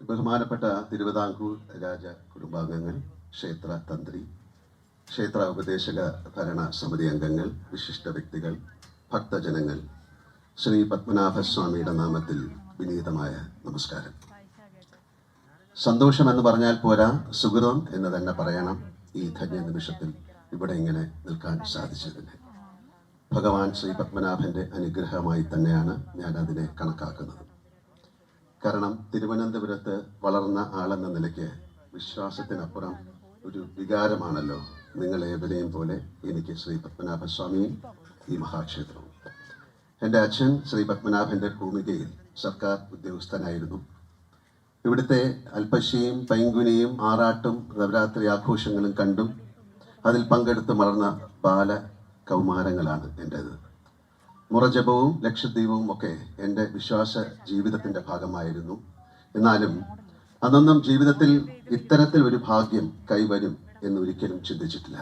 ബഹുമാനപ്പെട്ട തിരുവിതാംകൂർ രാജ കുടുംബാംഗങ്ങൾ ക്ഷേത്ര തന്ത്രി ക്ഷേത്ര ഉപദേശക ഭരണ സമിതി അംഗങ്ങൾ വിശിഷ്ട വ്യക്തികൾ ഭക്തജനങ്ങൾ ശ്രീ പത്മനാഭസ്വാമിയുടെ നാമത്തിൽ വിനീതമായ നമസ്കാരം. സന്തോഷം എന്ന് പറഞ്ഞാൽ പോരാ സുഹൃതം എന്ന് തന്നെ പറയണം. ഈ ധന്യ നിമിഷത്തിൽ ഇവിടെ ഇങ്ങനെ നിൽക്കാൻ സാധിച്ചതിന് ഭഗവാൻ ശ്രീ പത്മനാഭന്റെ അനുഗ്രഹമായി തന്നെയാണ് ഞാൻ അതിനെ കണക്കാക്കുന്നത്. കാരണം തിരുവനന്തപുരത്ത് വളർന്ന ആളെന്ന നിലയ്ക്ക് വിശ്വാസത്തിനപ്പുറം ഒരു വികാരമാണല്ലോ നിങ്ങളേവരെയും പോലെ എനിക്ക് ശ്രീ പത്മനാഭസ്വാമിയും ഈ മഹാക്ഷേത്രവും. എന്റെ അച്ഛൻ ശ്രീ പത്മനാഭന്റെ ഭൂമികയിൽ സർക്കാർ ഉദ്യോഗസ്ഥനായിരുന്നു. ഇവിടുത്തെ അൽപ്പശിയും പൈങ്കുനിയും ആറാട്ടും നവരാത്രി ആഘോഷങ്ങളും കണ്ടും അതിൽ പങ്കെടുത്ത് വളർന്ന ബാല കൗമാരങ്ങളാണ് എന്റേത്. മുറജപവും ലക്ഷദ്വീപവും ഒക്കെ എന്റെ വിശ്വാസ ജീവിതത്തിന്റെ ഭാഗമായിരുന്നു. എന്നാലും അന്നൊന്നും ജീവിതത്തിൽ ഇത്തരത്തിൽ ഒരു ഭാഗ്യം കൈവരും എന്നൊരിക്കലും ചിന്തിച്ചിട്ടില്ല.